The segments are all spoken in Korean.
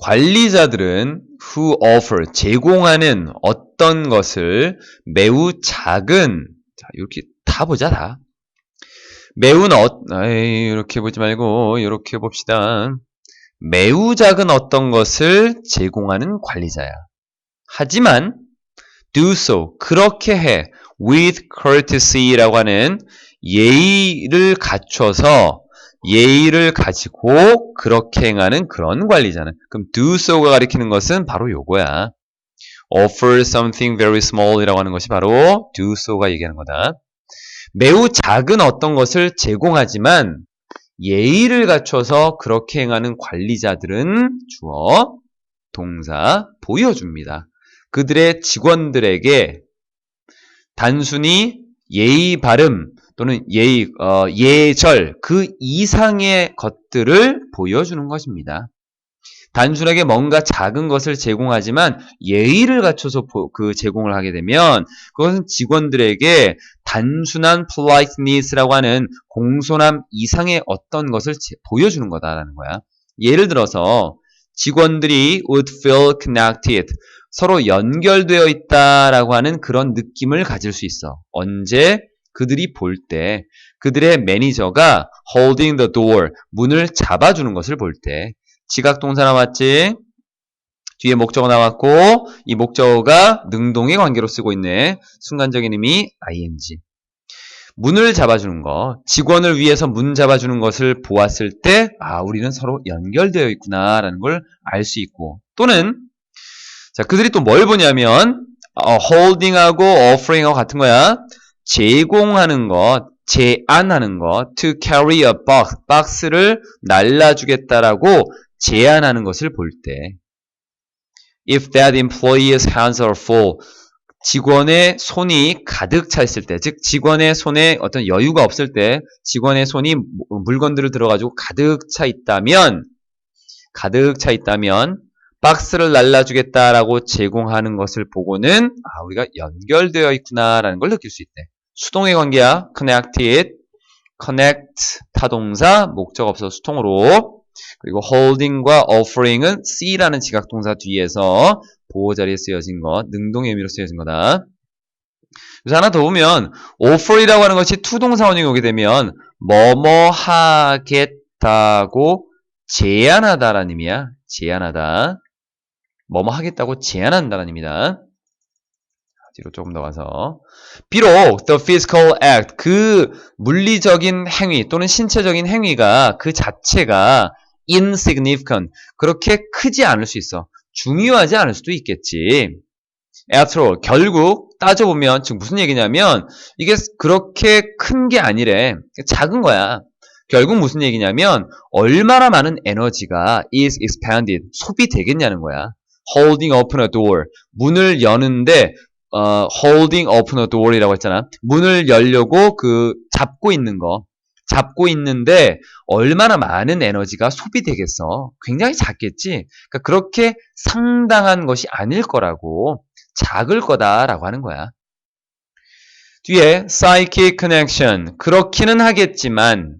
관리자들은 who offer 제공하는 어떤 것을 매우 작은 자 이렇게 다 보자 다 매우 어 아이, 이렇게 보지 말고 이렇게 봅시다. 매우 작은 어떤 것을 제공하는 관리자야. 하지만 do so 그렇게 해 with courtesy라고 하는 예의를 갖춰서 예의를 가지고 그렇게 행하는 그런 관리자는 그럼 do so가 가리키는 것은 바로 요거야. offer something very small이라고 하는 것이 바로 do so가 얘기하는 거다. 매우 작은 어떤 것을 제공하지만 예의를 갖춰서 그렇게 행하는 관리자들은 주어 동사 보여줍니다. 그들의 직원들에게 단순히 예의 발음 또는 예의 어, 예절 그 이상의 것들을 보여주는 것입니다. 단순하게 뭔가 작은 것을 제공하지만 예의를 갖춰서 보- 그 제공을 하게 되면 그것은 직원들에게 단순한 politeness라고 하는 공손함 이상의 어떤 것을 제- 보여주는 거다라는 거야. 예를 들어서 직원들이 would feel connected 서로 연결되어 있다라고 하는 그런 느낌을 가질 수 있어. 언제 그들이 볼 때 그들의 매니저가 holding the door 문을 잡아주는 것을 볼 때 지각 동사 나왔지? 뒤에 목적어 나왔고 이 목적어가 능동의 관계로 쓰고 있네. 순간적인 의미 ing. 문을 잡아주는 거, 직원을 위해서 문 잡아주는 것을 보았을 때, 아, 우리는 서로 연결되어 있구나라는 걸 알 수 있고, 또는, 자, 그들이 또 뭘 보냐면, 어, holding하고 offering하고 같은 거야. 제공하는 것, 제안하는 것, to carry a box, 박스를 날라주겠다라고 제안하는 것을 볼 때, if that employee's hands are full, 직원의 손이 가득 차 있을 때, 즉 직원의 손에 어떤 여유가 없을 때, 직원의 손이 무- 물건들을 들어가지고 가득 차 있다면, 가득 차 있다면, 박스를 날라주겠다라고 제공하는 것을 보고는 아 우리가 연결되어 있구나라는 걸 느낄 수 있대. 수동의 관계야. connected, connect 타동사 목적 없어 수동으로 그리고 holding과 offering은 C라는 지각 동사 뒤에서 보호 자리에 쓰여진 것, 능동의 의미로 쓰여진 거다. 그래서 하나 더 보면 offer이라고 하는 것이 투동사 원형이 오게 되면 뭐뭐 하겠다고 제안하다라는 의미야. 제안하다. 뭐뭐 하겠다고 제안한다는 의미다. 뒤로 조금 더 가서. 비록 the physical act 그 물리적인 행위 또는 신체적인 행위가 그 자체가 insignificant 그렇게 크지 않을 수 있어. 중요하지 않을 수도 있겠지. After all 결국 따져보면 지금 무슨 얘기냐면 이게 그렇게 큰 게 아니래. 작은 거야. 결국 무슨 얘기냐면 얼마나 많은 에너지가 is expanded 소비되겠냐는 거야. Holding open a door 문을 여는데 어, holding open a door이라고 했잖아. 문을 열려고 그 잡고 있는 거. 잡고 있는데 얼마나 많은 에너지가 소비되겠어. 굉장히 작겠지. 그러니까 그렇게 상당한 것이 아닐 거라고 작을 거다라고 하는 거야. 뒤에 psychic connection 그렇기는 하겠지만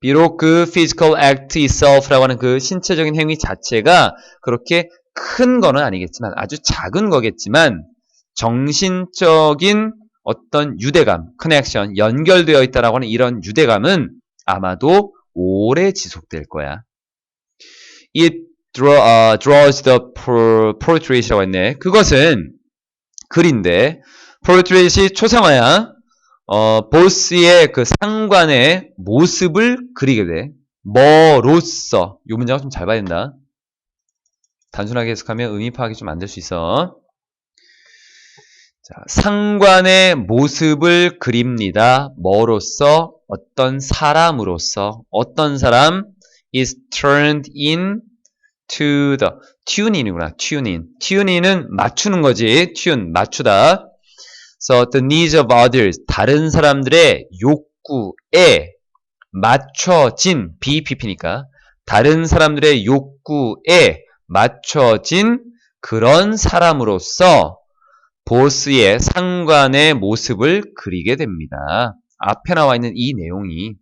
비록 그 physical act itself라고 하는 그 신체적인 행위 자체가 그렇게 큰 거는 아니겠지만 아주 작은 거겠지만 정신적인 어떤 유대감, 커넥션, 연결되어 있다라고 하는 이런 유대감은 아마도 오래 지속될 거야. It draw, uh, draws the por- portrait이라고 했네. 그것은 글인데, portrait이 초상화야. 어, 보스의 그 상관의 모습을 그리게 돼. 뭐로써. 이 문장을 좀 잘 봐야 된다. 단순하게 해석하면 의미 파악이 좀 안 될 수 있어. 자, 상관의 모습을 그립니다. 뭐로써? 어떤 사람으로서. 어떤 사람 is turned in to the tune인이구나. tuning. tuning은 맞추는 거지. tune 맞추다. So the needs of others 다른 사람들의 욕구에 맞춰진 BPP니까 다른 사람들의 욕구에 맞춰진 그런 사람으로서 보스의 상관의 모습을 그리게 됩니다. 앞에 나와 있는 이 내용이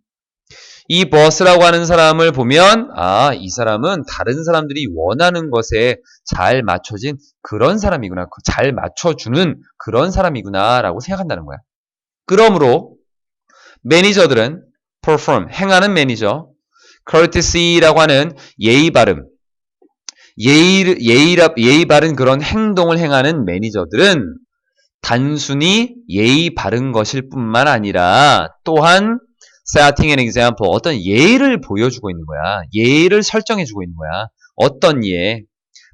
이 버스라고 하는 사람을 보면 아, 이 사람은 다른 사람들이 원하는 것에 잘 맞춰진 그런 사람이구나. 잘 맞춰주는 그런 사람이구나라고 생각한다는 거야. 그러므로 매니저들은 perform, 행하는 매니저, courtesy라고 하는 예의 바름, 예의, 예의, 예의 바른 그런 행동을 행하는 매니저들은 단순히 예의 바른 것일 뿐만 아니라 또한 setting an example 어떤 예를 보여주고 있는 거야. 예를 설정해주고 있는 거야. 어떤 예?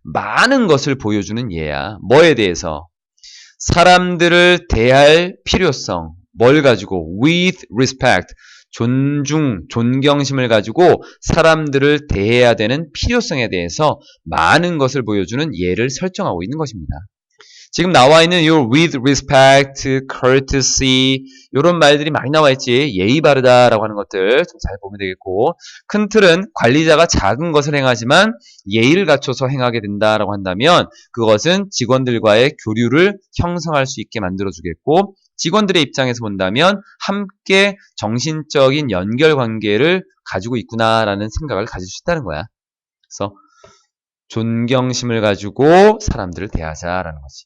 많은 것을 보여주는 예야. 뭐에 대해서? 사람들을 대할 필요성. 뭘 가지고? with respect. 존중, 존경심을 가지고 사람들을 대해야 되는 필요성에 대해서 많은 것을 보여주는 예를 설정하고 있는 것입니다. 지금 나와 있는 이 with respect, courtesy 이런 말들이 많이 나와 있지. 예의 바르다라고 하는 것들 좀 잘 보면 되겠고 큰 틀은 관리자가 작은 것을 행하지만 예의를 갖춰서 행하게 된다라고 한다면 그것은 직원들과의 교류를 형성할 수 있게 만들어 주겠고 직원들의 입장에서 본다면 함께 정신적인 연결 관계를 가지고 있구나라는 생각을 가질 수 있다는 거야. 그래서 존경심을 가지고 사람들을 대하자라는 거지.